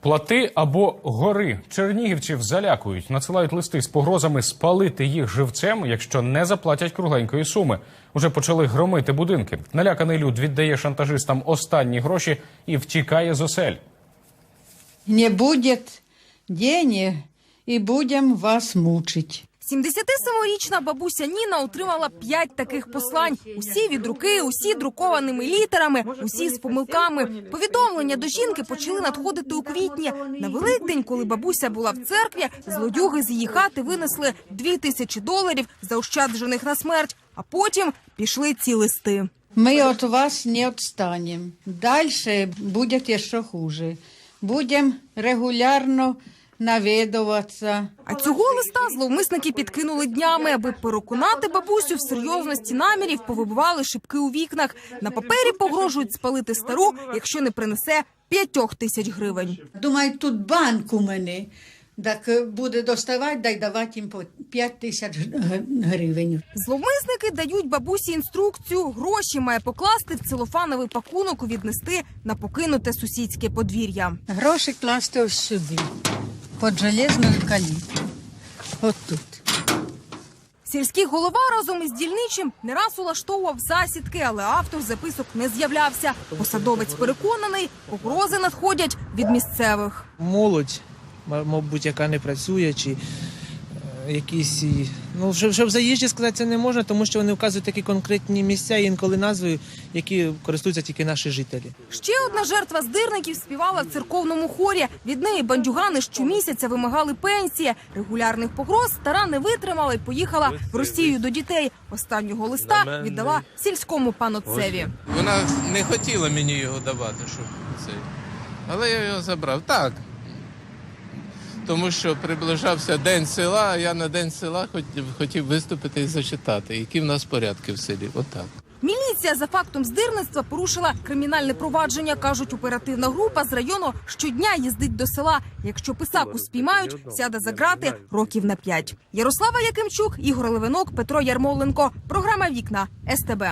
Плати або гори чернігівців залякують, надсилають листи з погрозами спалити їх живцем, якщо не заплатять кругленької суми. Уже почали громити будинки. Наляканий люд віддає шантажистам останні гроші і втікає з осель. Не буде денег, і будем вас мучить. 77-річна бабуся Ніна отримала п'ять таких послань. Усі від руки, усі друкованими літерами, усі з помилками. Повідомлення до жінки почали надходити у квітні. На Великдень, коли бабуся була в церкві, злодюги з її хати винесли дві тисячі доларів, заощаджених на смерть. А потім пішли ці листи. Мы от вас не отстанем. Дальше будет еще хуже. Будем регулярно наведуватися. А цього листа зловмисники підкинули днями, аби переконати бабусю в серйозності намірів, повибивали шибки у вікнах. На папері погрожують спалити стару, якщо не принесе п'ятьох тисяч гривень. Думаю, тут банк у мене. Так е, буде доставати, дай давати їм по 5 тисяч гривень. Зловмисники дають бабусі інструкцію. Гроші має покласти в целофановий пакунок віднести на покинуте сусідське подвір'я. Гроші класти ось сюди, під железною каліткою. От тут. Сільський голова разом із дільничим не раз улаштовував засідки, але автор записок не з'являвся. Посадовець переконаний, погрози надходять від місцевих. молодь, мабуть, яка не працює, чи якісь. Ну, щоб, щоб заїжджі сказати це не можна, тому що вони вказують такі конкретні місця і інколи назви, які користуються тільки наші жителі. Ще одна жертва здирників співала в церковному хорі. Від неї бандюгани щомісяця вимагали пенсії. Регулярних погроз стара не витримала і поїхала в Росію до дітей. Останнього листа віддала сільському панотцеві. Вона не хотіла мені його давати, щоб цей. Але я його забрав. Так. Тому що приближався день села, а я на день села хотів, виступити і зачитати, які в нас порядки в селі. Отак. Міліція за фактом здирництва порушила кримінальне провадження. кажуть, оперативна група з району щодня їздить до села. Якщо писаку спіймають, сяде за грати років на п'ять. Ярослава Якимчук, Ігор Левинок, Петро Ярмоленко. Програма Вікна СТБ.